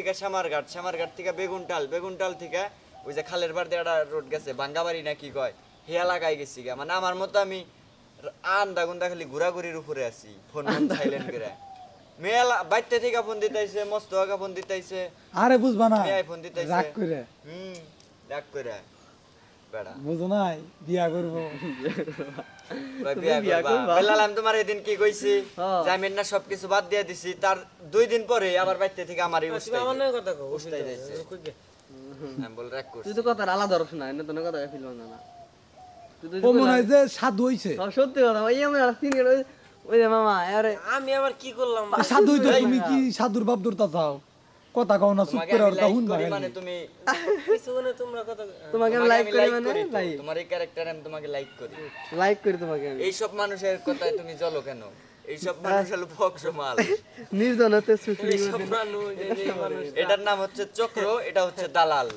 থেকে শ্যামারঘাট শ্যামারঘাট থেকে বেগুনটাল বেগুনটাল থেকে ওই যে খালের দিয়ে রোড গেছে বাঙ্গাবাড়ি না কি কয়? এলাকায় গেছি গা। মানে আমার মতো আমি আন্দা গুন্দা খালি ঘোরাঘুরির উপরে আছি ফোন সাইলেন্ট করে। মেলা বাইতে থেকে ফোন মস্ত আগা ফোন আরে বুঝবা না মেয়ে ফোন রাগ করে। হুম রাগ করে। বেড়া। বুঝো নাই বিয়া করব। বিয়া করবা। তোমার এদিন কি কইছি? হ্যাঁ। আমি না সবকিছু বাদ দিয়ে দিছি। তার দুই দিন পরে আবার বাইতে থেকে উস্তাই আমার নয় কথা কও উস্তাই গে? আমি বল রাগ করছি। তুই তো কথা আলাদা রস না এনে তো কথা ফিল না না। তুই তো ও মনে হয় যে সাধু হইছে। সব সত্যি কথা ভাই আমি আর তিন ওই ওই যে মামা আরে আমি আবার কি করলাম? সাধু হইতো তুমি কি সাধুর বাপ ধরতা চাও? কথা কও না চুপ করে লাইক হুন মানে তুমি তোমরা কথা তোমাকে আমি লাইক করি মানে? তোমার এই ক্যারেক্টার আমি তোমাকে লাইক করি। লাইক করি তোমাকে আমি। এইসব মানুষের কথায় তুমি চলো কেন? এইসব মানুষ হলো বক্স মাল নির্জনতে মানুষ এটার নাম হচ্ছে চক্র এটা হচ্ছে দালাল।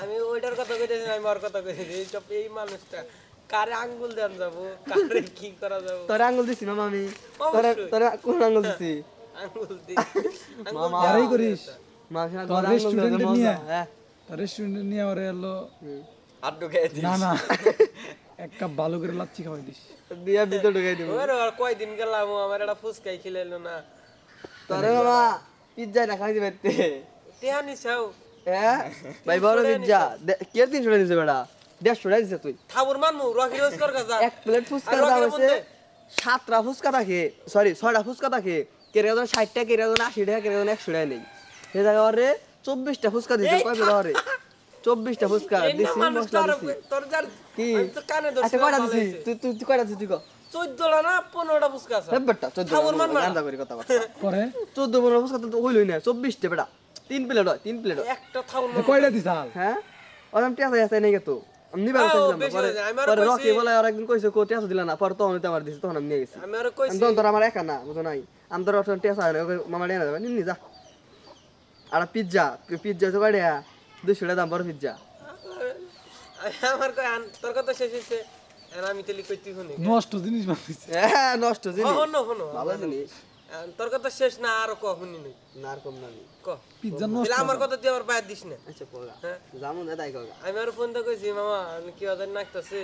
আমি ওইটার কথা কইতেছি আমি ওর কথা কইতেছি। এইসব এই মানুষটা কারে আঙ্গুল দেন যাব? কারে কি করা যাব? তোরে আঙ্গুল দিছি মামা। আমি তোরে। তোরে কোন আঙ্গুল দিছি? আঙ্গুল দি মামা ইয়ারাই করিস। মা সেনা তোর তোর দিলে নিয়ে হ্যাঁ। নিয়ে ওরে এলো আড্ডু খেয়ে দিস না না। এক কাপ ভালো করে লাচ্ছি খাওয়াই দিস। দিয়া ভিতর ঢুকাই দিব। ওর আর কয়দিন গেলাম আমার একটা ফুচকাই খিলাইলো না। তোরে মামা পিজ্জা না খাইতে পারতে। টেহানি চাও হ্যাঁ? ভাই বড় পিজ্জা কে দিছে বেটা? দিছে তুই। ঠাকুর মানমু রকি রোজ কর কাজা। এক প্লেট ফুচকা আর দাম রকের সাতটা ফুচকা থাকে সরি ছয়টা ফুচকা থাকে কেরে জন ষাট টাকা কেরে জন আশি টাকা কেরে জন একশো টাকা নেই। সে জায়গা ওরে চব্বিশটা ফুচকা দিছে। কয় ওরে? চব্বিশটা ফুচকা দিছি মশলা কি? আচ্ছা কয়টা দিছি? তুই তুই তুই কয়টা দিছি তুই কো? চোদ্দটা না পনেরোটা ফুচকা আছে। বেটা চোদ্দ ঠাকুর মানবা না। গান্দা করি কথা পরে? চোদ্দ পনেরো ফুচকা তো হইলই না চব্বিশটা বেটা। তিন প্লেট হয় তিন প্লেট একটা কয়টা হ্যাঁ? আছে নেই তো। আমি নিবার আও, পরে হয়ে যায়। আমি আরও পরে রকি বলে আর একদিন কইছে কো টিয়াসা দিলা না। পরে তখন তো আমার দিছে তখন আমি নিয়ে গেছি। আমি আরও কইছি তখন তোর আমার একা না বুঝো নাই। আমি তোর অপশন টিয়াসা হয় না মামা নিয়ে যাবে নিনি যা। আর পিজ্জা পিজ্জা তো কাড়িয়া দুশো টাকা দাম বড় পিজ্জা আমার তোর কথা শেষ হয়েছে আমি তেলি কইতে শুনি? নষ্ট জিনিস বানাইছে। হ্যাঁ নষ্ট জিনিস। হনো হনো ভালো জিনিস। তোর কথা শেষ না আরও ক শুনি নাই না আর কম না নি। ক? পিজ্জা তাহলে আমার কথা তুই আবার পায়ে দিস না। আচ্ছা কোগা হ্যাঁ। জামু না তাই কোগা আমি আর ফোন তো কইছি মামা আমি কি ওদের নাকতাছে